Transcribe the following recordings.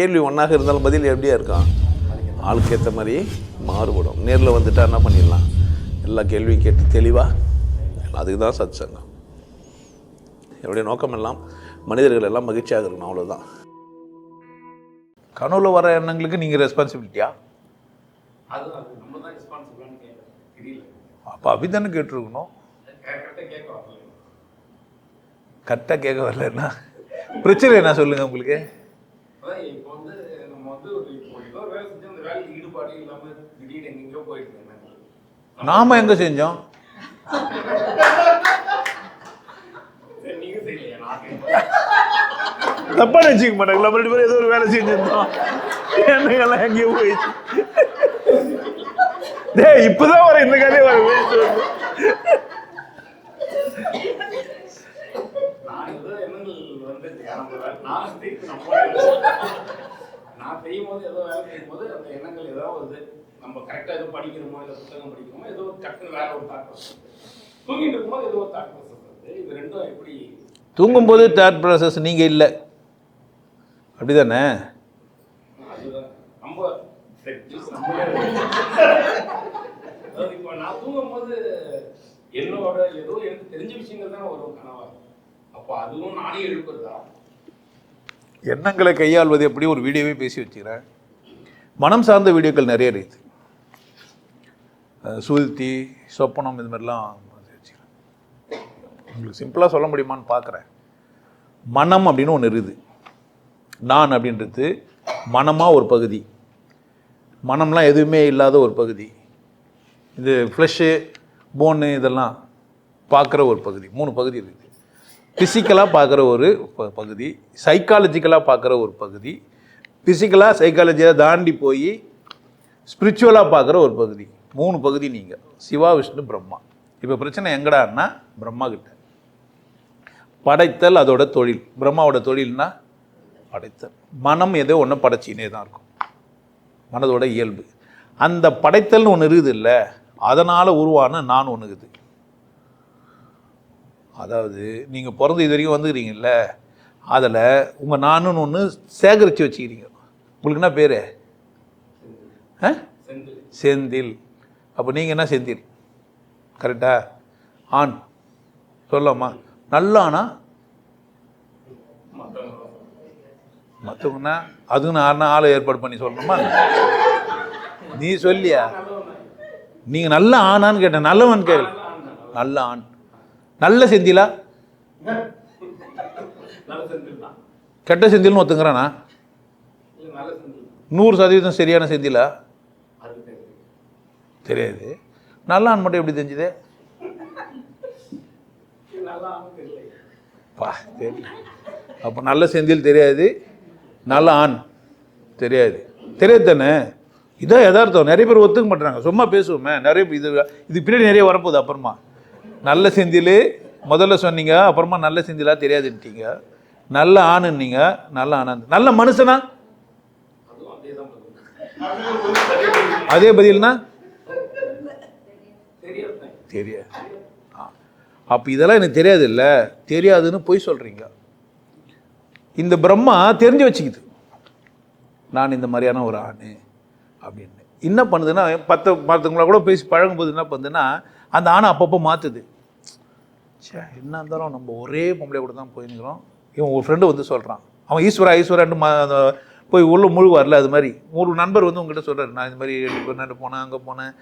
கேள்வி ஒன்றாக இருந்தாலும் பதில் எப்படியா இருக்கான் ஆளுக்கு ஏற்ற மாதிரி மாறுபடும். நேரில் வந்துட்டா என்ன பண்ணிடலாம்? எல்லா கேள்வியும் கேட்டு தெளிவாக அதுக்கு தான் சத் சங்கம் என்னுடைய நோக்கம் எல்லாம் மனிதர்கள் எல்லாம் மகிழ்ச்சியாக இருக்கணும் அவ்வளோதான் கனவுல வர எண்ணங்களுக்கு நீங்கள் ரெஸ்பான்சிபிலிட்டியா அப்போ அபிதானே கேட்டிருக்கணும். கரெக்டாக கேட்க வரல கரெக்டாக கேட்க வரலன்னா பிரச்சனை என்ன சொல்லுங்கள் உங்களுக்கு? அதான் இப்போ வந்து நம்ம வந்து ஒரு இப்போ ஏதோ ஒரு வேலை செஞ்சு அந்த வேலைக்கு ஈடுபாடு இல்லாமல் திடீர்னு எங்கெங்கயோ போயிட்டு இருந்தேன் நாம எங்கே செஞ்சோம்? தப்பா நினச்சிக்க மாட்டாங்க நம்ம ரெண்டு பேரும் ஏதோ ஒரு வேலை செஞ்சிருந்தோம். எண்ணங்கள்லாம் எங்கேயோ போயிடுச்சு. டேய் இப்பதான் வர இந்த கதையை வர வேஸ்ட் வந்து நான் ஏதோ எண்ணங்கள் வந்துச்சு நம்ம வேலை- நான் செய்து நம்ம நான் செய்யும் போது ஏதோ வேலை செய்யும் போது அந்த எண்ணங்கள் ஏதோ வருது நம்ம கரெக்டாக ஏதோ படிக்கிறோமோ இல்லை புத்தகம் படிக்கிறோமோ ஏதோ ஒரு டக்குன்னு வேற ஒரு தாக்கம் தூங்கிட்டு இருக்கும்போது ஏதோ ஒரு தாக்கம் வருது. இது ரெண்டும் எப்படி தூங்கும்போது தேர்ட் ப்ராசஸ் நீங்க இல்லை. அப்படிதானே? அதுதான். நம்ம இப்போ நான் தூங்கும்போது என்னோட ஏதோ எனக்கு தெரிஞ்ச விஷயங்கள் தானே வரும் கனவா. அப்போ அதுவும் நானே எழுப்புறதா? எண்ணங்களை கையாள்வது எப்படி? ஒரு வீடியோவே பேசி வச்சுக்கிறேன். மனம் சார்ந்த வீடியோக்கள் நிறைய இருக்குது. அஹ் சுழ்த்தி சொப்பனம் இது மாதிரிலாம் வச்சுக்கிறேன். உங்களுக்கு சிம்பிளாக சொல்ல முடியுமான்னு பார்க்குறேன். மனம் அப்படின்னு ஒன்று இருக்குது. நான் அப்படின்றது மனமாக ஒரு பகுதி. மனம்லாம் எதுவுமே இல்லாத ஒரு பகுதி. இது ஃப்ளஷ்ஷு போனு இதெல்லாம் பார்க்குற ஒரு பகுதி. மூணு பகுதி இருக்குது. ஃபிசிக்கலாக பார்க்குற ஒரு ப- பகுதி சைக்காலஜிக்கலாக பார்க்குற ஒரு பகுதி ஃபிசிக்கலாக சைக்காலஜியாக தாண்டி போய் ஸ்பிரிச்சுவலாக பார்க்குற ஒரு பகுதி. மூணு பகுதி நீங்கள் சிவா விஷ்ணு பிரம்மா. இப்போ பிரச்சனை எங்கடான்னா பிரம்மா கிட்ட. படைத்தல் அதோட தொழில். பிரம்மாவோட தொழில்னா படைத்தல். மனம் எதோ ஒன்று படைச்சினே தான் இருக்கும். மனதோட இயல்பு. அந்த படைத்தல்னு ஒன்று இருக்குது இல்லை அதனால் உருவான நான் ஒன்று இருக்குது அதாவது நீங்கள் பிறந்து இது வரைக்கும் வந்துக்கிறீங்கல்ல அதில் உங்கள் நானுன்னு ஒன்று சேகரித்து வச்சுக்கிறீங்க. உங்களுக்கு என்ன பேர்? ஆ? செந்தில். அப்போ நீங்கள் என்ன செந்தில்? கரெக்டா ஆண். சொல்லாமா நல்ல ஆனா மற்றவங்கன்னா அதுக்கு நான் ஆளை ஏற்பாடு பண்ணி சொல்லணுமா? நீ சொல்லியா? நீங்கள் நல்ல ஆனான்னு கேட்டேன். நல்லவன் கேள். நல்ல ஆண். நல்ல செந்திலா? கெட்ட செந்தில்னு ஒத்துங்கிறானா? நூறு சதவீதம் சரியான செந்திலா? தெரியாது. நல்ல ஆண் மட்டும் எப்படி தெரிஞ்சுது? பா தெரியல. அப்போ நல்ல செந்தில் தெரியாது நல்ல ஆண் தெரியாது. தெரியாது தானே? இதான் யதார்த்தம். நிறைய பேர் ஒத்துக்க மாட்டாங்க சும்மா பேசுவோமே. நிறைய இது இது பின்னாடி நிறைய வரப்போகுது அப்புறமா. நல்ல செந்தில் முதல்ல சொன்னீங்க அப்புறமா நல்ல செந்திலா தெரியாதுன்ட்டீங்க. நல்ல ஆணுன்னீங்க நல்ல ஆனந்த் நல்ல மனுஷனா? அதே பதில்னா? தெரியாது. தெரியாது ஆ. அப்போ இதெல்லாம் எனக்கு தெரியாது இல்லை தெரியாதுன்னு பொய் சொல்கிறீங்க இந்த பிரம்மா தெரிஞ்சு வச்சுக்குது. நான் இந்த மாதிரியான ஒரு ஆண் அப்படின்னு. என்ன பண்ணுதுன்னா பத்து மற்றவங்கள கூட பேசி பழகும்போது என்ன பண்ணுதுன்னா அந்த ஆணை அப்பப்போ மாற்றுது சே என்ன இருந்தாலும் நம்ம ஒரே பொம்பளை கூட தான் போயிருக்கிறோம் இவன் ஒரு ஃப்ரெண்டு வந்து சொல்கிறான் அவன் ஈஸ்வரா ஈஸ்வரான்னு போய் உள்ள முழுவார்ல அது மாதிரி. ஒரு நண்பர் வந்து உங்ககிட்ட சொல்கிறார் நான் இது மாதிரி ரெண்டு போனேன் அங்கே போனேன்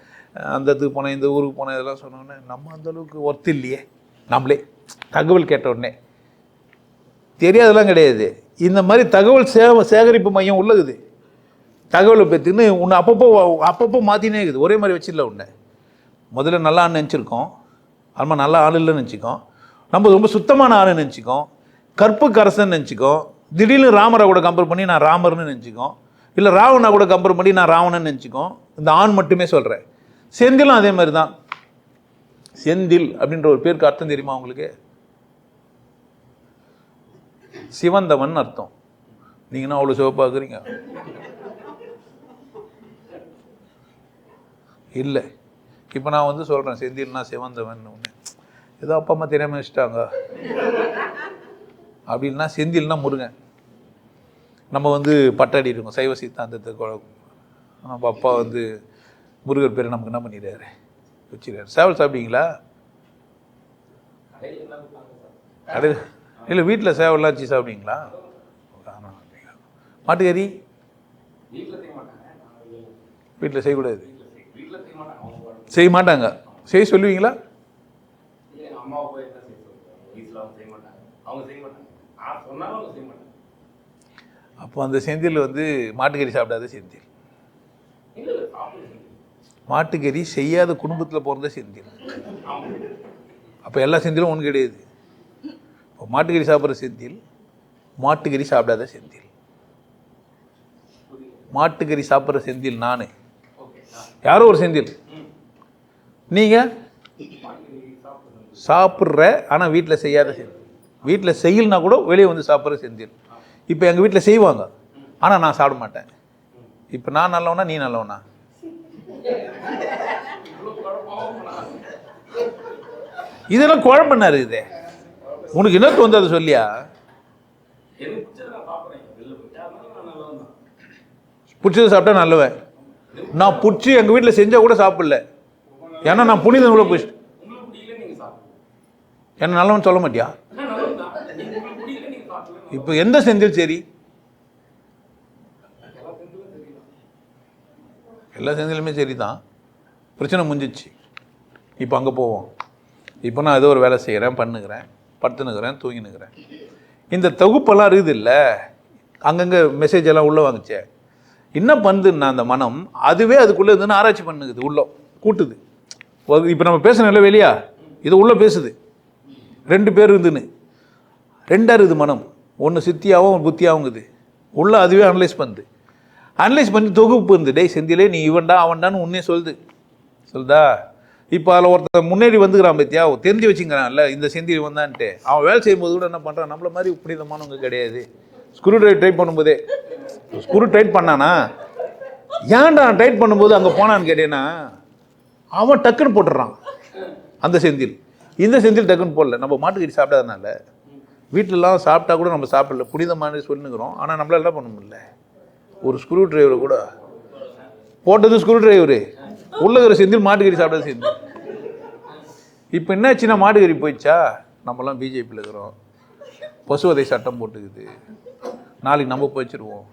அந்த இதுக்கு போனேன் இந்த ஊருக்கு போனேன் இதெல்லாம் சொன்னோன்னே நம்ம அந்த அளவுக்கு ஒர்த்து இல்லையே. நம்மளே. தகவல் கேட்ட உடனே. தெரியாதெல்லாம் கிடையாது. இந்த மாதிரி தகவல் சே சேகரிப்பு மையம் உள்ளகுது தகவலை பற்றின்னு உன்னை அப்பப்போ அப்பப்போ மாற்றினே இருக்குது. ஒரே மாதிரி வச்சிடல உன்னை. முதல்ல நல்லா ஆள் நினச்சிருக்கோம். அம்மா நல்ல ஆள் இல்லைன்னு நினச்சிக்கோம். நம்ம ரொம்ப சுத்தமான ஆள் நினச்சிக்கோம். கற்பு கரசன் நினச்சிக்கோம். திடீர்னு ராமரை கூட கம்பேர் பண்ணி நான் ராமர்னு நினச்சிக்கோம். இல்லை ராவணா கூட கம்பேர் பண்ணி நான் ராவணன் நினச்சிக்கோம். இந்த ஆண் மட்டுமே சொல்கிறேன் செந்திலும் அதே மாதிரி தான். செந்தில் அப்படின்ற ஒரு பேருக்கு அர்த்தம் தெரியுமா உங்களுக்கு? சிவந்தவன் அர்த்தம். நீங்கன்னா அவ்வளோ சிவப்பாக்குறீங்க இல்லை. இப்போ நான் வந்து சொல்கிறேன் செந்தில்னா சிவந்தவன் ஒன்று ஏதோ அப்பா அம்மா தெரியாமல் வச்சுட்டாங்க அப்படின்னா செந்தில்னா முருகன். நம்ம வந்து பட்டாடி இருக்கோம் சைவ சித்தாந்தத்தை நம்ம அப்பா வந்து முருகர் பேர் நமக்கு என்ன பண்ணிடுறாரு? வச்சுருக்காரு. சேவல் சாப்பிட்டீங்களா? கடையில் அது இல்லை வீட்டில் சேவல்லாம் வச்சு சாப்பிட்டீங்களா? மாட்டுக்கறி? வீட்டில் செய்யக்கூடாது வீட்டில் செய் வீட்டில் செய்ய மாட்டாங்க அவங்க பாட்டுக்கு. செய்ய மாட்டாங்க. செய்ய சொல்லுவீங்களா? அப்போ அந்த செந்தில் வந்து மாட்டுக்கறி சாப்பிடாத செந்தில். மாட்டுக்கறி செய்யாத குடும்பத்தில் பிறந்த செந்தில். அப்போ எல்லா செந்திலும் ஒன்று கிடையாது. இப்போ மாட்டுக்கறி சாப்பிட்ற செந்தில் மாட்டுக்கறி சாப்பிடாத செந்தில். மாட்டுக்கறி சாப்பிட்ற செந்தில் நான் யாரோ ஒரு செந்தில். நீங்கள் சாப்பிட்ற ஆனால் வீட்டில் செய்யாத செந்தில் வீட்டில் செய்யலனா கூட வெளியே வந்து சாப்பிட்ற செந்தில் இப்போ எங்கள் வீட்டில் செய்வாங்க. ஆனால் நான் சாப்பிட மாட்டேன். இப்போ நான் நல்லவனா நீ நல்லவனா? இதெல்லாம் குழம்புனா இருக்குதே உனக்கு என்ன தோணுது அதை சொல்லியா? பிடிச்சது சாப்பிட்டா நல்லவன். நான் பிடிச்சி எங்கள் வீட்டில் செஞ்சால் கூட சாப்பிடல. ஏன்னா நான் புனிதன் உள்ள போயிட்டு என்ன நல்லவன் சொல்ல மாட்டியா? இப்போ எந்த செந்தில் சரி? எல்லா செந்திலுமே சரி தான் பிரச்சனை முடிஞ்சிச்சு. இப்போ அங்கே போவோம். இப்போ நான் ஏதோ ஒரு வேலை செய்கிறேன் பண்ணுகிறேன் படுத்துனுக்கிறேன் தூங்கினுக்கிறேன் இந்த தொகுப்பெல்லாம் இருக்குது இல்லை? அங்கங்கே மெசேஜ் எல்லாம் உள்ளே வாங்குச்சே என்ன பண்ணுதுன்னா அந்த மனம் அதுவே அதுக்குள்ளே இருந்துன்னு ஆராய்ச்சி பண்ணுக்குது உள்ள கூட்டுது. இப்போ நம்ம பேசணும்ல வெளியா? இது உள்ளே பேசுது. ரெண்டு பேர் இருந்துன்னு. ரெண்டாக இருக்குது மனம். ஒன்று சித்தியாகவும் புத்தியாகுங்குது உள்ளே அதுவே அனலைஸ் பண்ணுது. அனலைஸ் பண்ணி தொகுப்பு இருந்து டேய் செந்திலே நீ இவன்டா அவன்டான்னு உன்னே சொல்லுது. சொல்லுதா? இப்போ அதில் ஒருத்தன் முன்னேறி வந்துக்கிறான் பத்தியா? தெரிஞ்சு வச்சுக்கிறான்ல இந்த செந்தில் வந்தான்ட்டு அவன் வேலை செய்யும்போது கூட என்ன பண்ணுறான் நம்மள மாதிரி புனிதமானவங்க கிடையாது. ஸ்க்ரூ ட்ரைவ் டைட் பண்ணும்போதே. ஸ்க்ரூ டைட் பண்ணானா? ஏன்டா டைட் பண்ணும்போது அங்கே போனான்னு கேட்டேன்னா அவன் டக்குன்னு போட்டுடுறான். அந்த செந்தில். இந்த செந்தில் டக்குன்னு போடல. நம்ம மாட்டுக்கறி சாப்பிடாதனால வீட்டிலலாம் சாப்பிட்டா கூட நம்ம சாப்பிடல. புனிதமான சொல்லுங்கிறோம். ஆனால் நம்மளால என்ன பண்ண முடியல? ஒரு ஸ்க்ரூ டிரைவரை கூட போட்டது ஸ்க்ரூ டிரைவரு உள்ள இருக்கிற செந்தில் மாட்டுக்கறி சாப்பிடாத செந்தில். இப்போ என்னாச்சுன்னா மாட்டுக்கறி போயிடுச்சா? நம்மலாம் பிஜேபியில் இருக்கிறோம். பசுவதை சட்டம் போட்டுக்குது. நாளைக்கு நம்ம போய்ச்சிருவோம்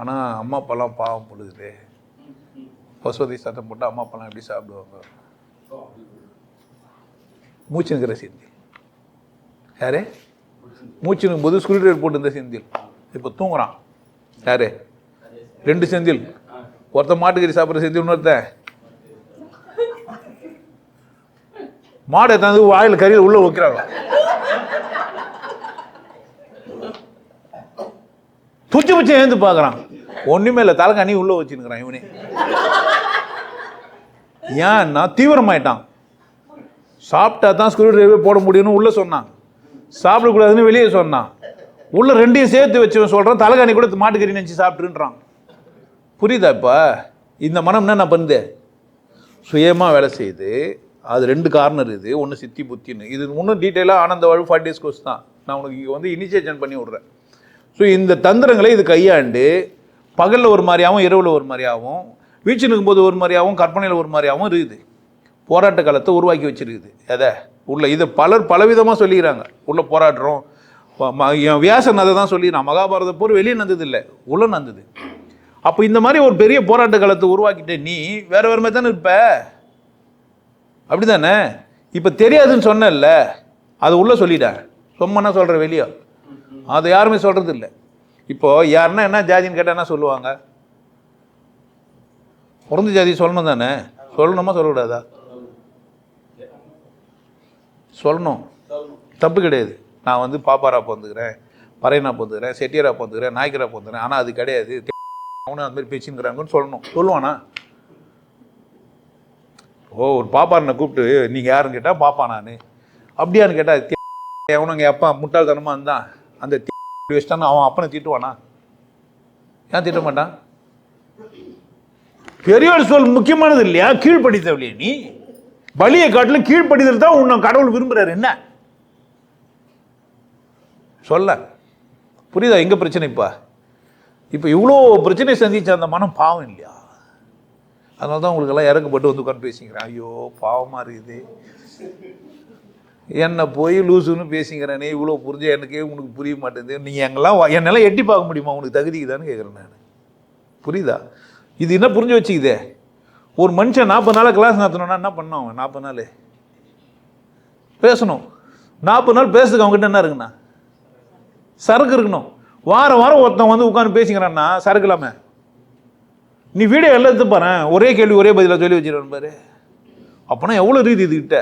ஆனால் அம்மா அப்பாலாம் பாவம் போடுது பசுவதை சத்தம் போட்டு அம்மா அப்பெல்லாம் எப்படி சாப்பிடுவாங்க? ஸோ அப்படி மூச்சு நிற்கிற செந்தில். யாரு? மூச்சு நிற்கும்போது ஸ்க்ரூ டிரைவர் போட்டு இப்போ தூங்குறான். யாரு? ரெண்டு செந்தில். ஒருத்தன் மாட்டுக்கறி சாப்பிட்ற செந்தில் இன்னொருத்தன். மாடை எடுத்தாந்து வாயில் கறியில் உள்ள வைக்கிறாங்க. துச்சு பிச்சு ஏந்து பார்க்குறான். ஒன்றுமே இல்லை தலைக்காணி உள்ளே வச்சுருக்கிறான் இவனே. ஏன்னா தீவிரமாயிட்டான். சாப்பிட்டா தான் ஸ்க்ரூ ட்ரைவர் போட முடியும்னு உள்ளே சொன்னான். சாப்பிடக்கூடாதுன்னு வெளியே சொன்னான். உள்ளே ரெண்டையும் சேர்த்து வச்சு சொல்கிறான் தலைகாணி கூட மாட்டுக்கறி நினச்சி சாப்பிட்டுன்றான் புரியுதா இப்போ? இந்த மனம் என்ன பண்ணுது? சுயமாக வேலை செய்யுது. அது ரெண்டு கார்னர் இது ஒன்று சித்தி புத்தின்னு. இது இன்னும் டீட்டெயிலாக ஆனந்த வாழ்வு ஃபார்ட்டி டேஸ் கோர்ஸ் தான். நான் உனக்கு இங்கே வந்து இனிஷியேஷன் பண்ணி விட்றேன். ஸோ இந்த தந்திரங்களை இது கையாண்டு பகலில் ஒரு மாதிரியாகவும் இரவில் ஒரு மாதிரியாகவும் வீச்சு நிற்கும்போது ஒரு மாதிரியாகவும் கற்பனையில் ஒரு மாதிரியாகவும் இருக்குது. போராட்ட காலத்தை உருவாக்கி வச்சுருக்குது. எதை? உள்ள இதை பலர் பலவிதமாக சொல்லிக்கிறாங்க. உள்ளே போராடுறோம். என் வியாசன் அதை தான் சொல்லிடுறான் மகாபாரத போர் வெளியே நந்தது இல்லை உள்ள நந்தது. அப்போ இந்த மாதிரி ஒரு பெரிய போராட்ட காலத்தை உருவாக்கிட்ட நீ வேறு வேறு மாதிரி தானே இருப்ப? அப்படிதானே? இப்போ தெரியாதுன்னு சொன்னேன்ல. அது உள்ளே சொல்லிட்டேன் சொம்மன்னா சொல்கிற வெளியே? அதை யாருமே சொல்கிறது இல்லை இப்போ யாருன்னா என்ன ஜாதின்னு கேட்டால் என்ன சொல்லுவாங்க? பிறந்த ஜாதி சொல்லணும் தானே? சொல்லணுமா சொல்லக்கூடாதா? சொல்லணும். தப்பு கிடையாது. நான் வந்து பாப்பாரா பிறந்துக்கிறேன் பறையனா பிறந்துக்கிறேன் செட்டியரா பிறந்துக்கிறேன் நாய்க்கரா பிறந்துக்கிறேன். ஆனால் அது கிடையாது. அவனும் அந்த மாதிரி பேச்சுங்கிறாங்கன்னு சொல்லணும். சொல்லுவானா ஓ ஒரு பாப்பாரனை கூப்பிட்டு நீங்கள் யாருன்னு கேட்டால் பாப்பா நான். அப்படியான்னு கேட்டால் எவனும் எங்கள் அப்பா முட்டாள்தனமாக இருந்தான். அந்த இப்படி வச்சிட்டான்னு அவன் அப்பனை திட்டுவானா? ஏன் திட்ட மாட்டான்? பெரியோர் சொல் முக்கியமானது இல்லையா? கீழ்ப்படிதல் நீ. பலியை காட்டிலும் கீழ்ப்படிதல் தான் உன்னை கடவுள் விரும்புகிறார் என்ன? சொல்ல. புரியுதா? எங்கே பிரச்சனை இப்போ? இப்போ இவ்வளோ பிரச்சனை சந்திச்ச அந்த மனம் பாவம் இல்லையா? அதனால தான் உங்களுக்கெல்லாம் இறக்கப்பட்டு வந்து உட்காந்து பேசிக்கிறேன். ஐயோ பாவமாக இருக்குது. என்னை போய் லூசுன்னு பேசிக்கிறேனே இவ்வளோ புரிஞ்சு எனக்கே உனக்கு புரிய மாட்டேங்குது. நீங்கள் எங்கெல்லாம் என்னெல்லாம் எட்டி பார்க்க முடியுமா? உனக்கு தகுதிக்குதான்னு கேட்குறேன் நான். புரியுதா? இது என்ன புரிஞ்சு வச்சுக்குதே? ஒரு மனுஷன் நாற்பது நாள் கிளாஸ் நடத்தணும்னா என்ன பண்ணோம் அவன்? நாற்பது நாள். பேசணும். நாற்பது நாள் பேசுறதுக்கு அவங்ககிட்ட என்ன இருக்குண்ணா சரக்கு இருக்கணும். வாரம் வாரம் ஒருத்தன் வந்து உட்காந்து பேசிக்கிறான்னா சரக்கு இல்லாமல் நீ வீடியோ எல்லாம் எடுத்து பாரு. ஒரே கேள்வி ஒரே பதிலாக சொல்லி வச்சிருவேன் பாரு. அப்போனா எவ்வளோ ரீதி இதுக்கிட்ட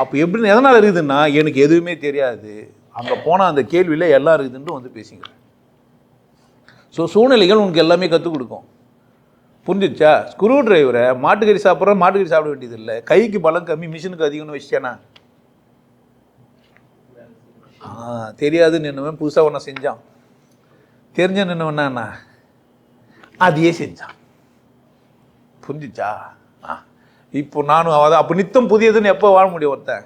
அப்போ எப்படின்னு எதனால் இருக்குதுன்னா எனக்கு எதுவுமே தெரியாது. அங்கே போனால் அந்த கேள்வியில் எல்லாம் இருக்குதுன்ட்டு வந்து பேசிக்கிறேன். ஸோ சூழ்நிலைகள் உனக்கு எல்லாமே கற்றுக் கொடுக்கும். புரிஞ்சிச்சா? ஸ்க்ரூ டிரைவரை மாட்டுக்கறி சாப்பிட்ற மாட்டுக்கறி சாப்பிட வேண்டியது இல்லை கைக்கு பலம் கம்மி மிஷினுக்கு அதிகம்னு வச்சிட்டேனா ஆ தெரியாதுன்னு நின்னவன் புதுசாக ஒன்று செஞ்சான். தெரிஞ்ச நின்னவனா அதையே செஞ்சான். புரிஞ்சிச்சா? இப்போ நானும் அதான் அப்போ நித்தம் புதியதுன்னு எப்போ வாழ முடியும் ஒருத்தன்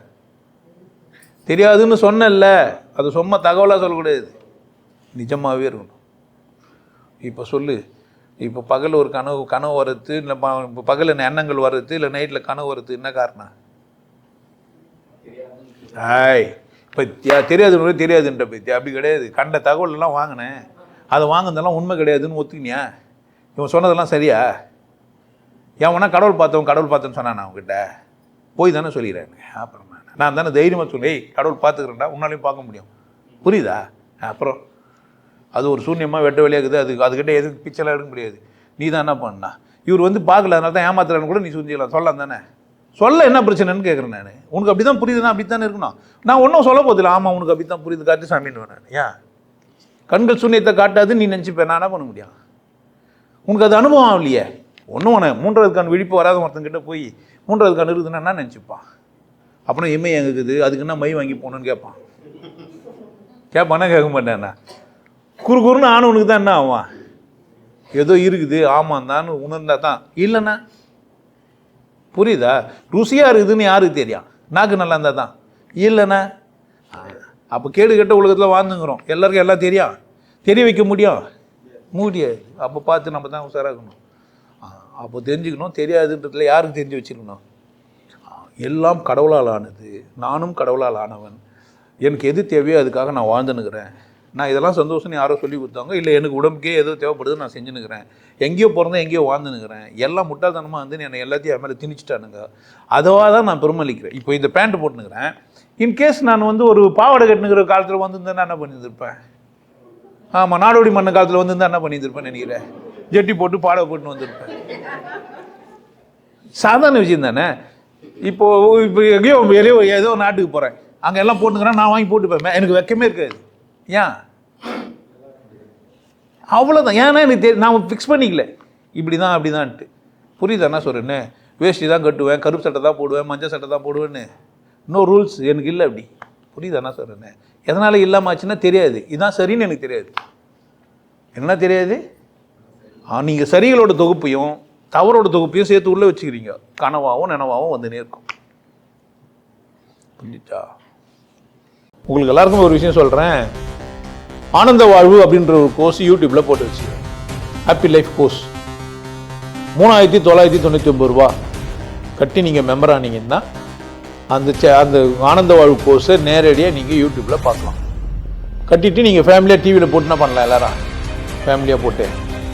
தெரியாதுன்னு சொன்னேன்ல. அது சும்மா தகவலாக சொல்லக்கூடாது. நிஜமாகவே இருக்கணும். இப்போ சொல்லு. இப்போ பகல் ஒரு கனவு கனவு வர்றது இல்லை இப்போ பகல் எண்ணங்கள் வர்றது இல்லை நைட்டில் கனவு வர்றது என்ன காரணம்? ஆய் இப்போ தெரியாதுன்னு தெரியாதுன்ற பத்தியா. அப்படி கிடையாது. கண்ட தகவலெல்லாம் வாங்கினேன். அதை வாங்கினதெல்லாம் உண்மை கிடையாதுன்னு ஒத்துக்கினியா? இவன் சொன்னதெல்லாம் சரியா? ஏன் வேணா கடவுள் பார்த்தவன் கடவுள் பார்த்தேன்னு சொன்னான் அவங்ககிட்ட போய் தானே சொல்லிடுறாங்க அப்புறம் நான் தானே தைரியமாக சொல்லி கடவுள் பார்த்துக்கிறேன்டா உன்னாலையும் பார்க்க முடியும். புரியுதா? அப்புறம் அது ஒரு சூன்யமாக வெட்ட வெளியாகுது. அது அதுக்கிட்ட எதுக்கு பிச்சைலாம் எடுக்க முடியாது. நீ தான் என்ன பண்ணா? இவர் வந்து பார்க்கல அதனால தான் ஏமாத்துறான்னு கூட நீ சுஞ்சிக்கலாம் சொல்லலாம் தானே? சொல்ல என்ன பிரச்சனைன்னு கேட்குறேன் நான். உனக்கு அப்படி தான் புரியுதுன்னா அப்படி தானே இருக்கணும். நான் ஒன்றும் சொல்ல போதில்லை ஆமாம் உனக்கு அப்படி தான் புரியுது. காட்டு சாமின்னு நான் ஏன் கண்கள் சூன்யத்தை காட்டாது நீ நினச்சிப்பேன் நான் என்ன பண்ண முடியும்? உனக்கு அது அனுபவம் இல்லையே ஒன்றும் உன மூன்றாவது கண் விழிப்பு வராத ஒருத்தங்கிட்ட போய் மூன்றாவது கண் இருக்குதுன்னா என்ன நினச்சிப்பான்? அப்புறம் எம்ஐ எங்க இருக்குது அதுக்கு என்ன மை வாங்கி போகணுன்னு கேட்பான் கேட்பானா கேட்க மாட்டேன்னா குறு குறுன்னு ஆனவனுக்கு தான் என்ன ஆவான் ஏதோ இருக்குது ஆமாம் தான் உணர்ந்தா தான். இல்லைண்ணா புரியுதா? ருசியாக இருக்குதுன்னு யாருக்கு தெரியும்? நாக்கு நல்லா இருந்தால் தான். இல்லைண்ணா அப்போ கேடு கெட்ட உலகத்தில் வாழ்ந்துங்கிறோம். எல்லாருக்கும் எல்லாம் தெரியும். தெரிய வைக்க முடியும். முடியாது அப்போ பார்த்து நம்ம தான் உஷாராகணும். அப்போ தெரிஞ்சுக்கணும். தெரியாதுன்றதுல யாருக்கு தெரிஞ்சு வச்சுக்கணும் எல்லாம் கடவுளால் ஆனது. நானும் கடவுளால் ஆனவன். எனக்கு எது தேவையோ அதுக்காக நான் வாழ்ந்துனுக்கிறேன் நான் இதெல்லாம் சந்தோஷம்னு யாரோ சொல்லி கொடுத்தாங்க. இல்லை எனக்கு உடம்புக்கே எதோ தேவைப்படுது நான் செஞ்சுனுக்கிறேன் எங்கேயோ பிறந்தேன் எங்கேயோ வாழ்ந்துனுக்கிறேன் எல்லாம் முட்டாள்தனமாக வந்து என்னை எல்லாத்தையும் என் மேலே திணிச்சிட்டானுங்க. அதுவாக தான் நான் பெருமளிக்கிறேன். இப்போ இந்த பேண்ட் போட்டுனுக்கிறேன் இன்கேஸ் நான் வந்து ஒரு பாவாடை கட்டுனுக்கிற காலத்தில் வந்திருந்தேன்னா என்ன பண்ணியிருந்திருப்பேன்? ஆமாம் நாடோடி மன்ன காலத்தில் வந்திருந்தா என்ன பண்ணியிருந்திருப்பேன் நினைக்கிறேன்? ஜெட்டி போட்டு பாட போட்டுன்னு வந்திருப்பேன். சாதாரண விஷயம் தானே? இப்போ இப்போ எங்கேயோ எதையோ ஏதோ நாட்டுக்கு போகிறேன் அங்கே எல்லாம் போட்டுக்கிறேன் நான் வாங்கி போட்டுப்பேன் எனக்கு வெக்கமே இருக்காது. ஏன்? அவ்வளோதான் ஏன்னா எனக்கு தெரி நான் ஃபிக்ஸ் பண்ணிக்கல. இப்படி தான் அப்படி தான்ட்டு புரியுதா என்ன சொல்கிறேன்னு வேஷ்டி தான் கட்டுவேன் கருப்பு சட்டை தான் போடுவேன் மஞ்சள் சட்டை தான் போடுவேன்னு. நோ ரூல்ஸ் எனக்கு இல்லை அப்படி. புரியுதா என்ன சொல்கிறேன்னு எதனால் இல்லாமல் ஆச்சுன்னா தெரியாது. இதுதான் சரின்னு எனக்கு தெரியாது. என்ன தெரியாது? நீங்கள் சரிகளோட தொகுப்பையும் தவறோட தொகுப்பையும் சேர்த்து உள்ளே வச்சுக்கிறீங்க. கனவாகவும் நினவாகவும் வந்து நேர்க்கும் புரிஞ்சுச்சா? உங்களுக்கு எல்லாருக்கும் ஒரு விஷயம் சொல்கிறேன் ஆனந்த வாழ்வு அப்படின்ற ஒரு கோர்ஸ் யூடியூப்பில் போட்டு வச்சு ஹாப்பி லைஃப் கோர்ஸ் மூணாயிரத்தி தொள்ளாயிரத்தி தொண்ணூற்றி ஒம்பது ரூபா. கட்டி நீங்கள் மெம்பர் ஆனீங்கன்னா அந்த சே அந்த ஆனந்த வாழ்வு கோர்ஸை நேரடியாக நீங்கள் யூடியூப்பில் பார்க்கலாம். கட்டிட்டு நீங்கள் ஃபேமிலியாக டிவியில் போட்டுனா பண்ணலாம் எல்லாரும். ஃபேமிலியாக போட்டு.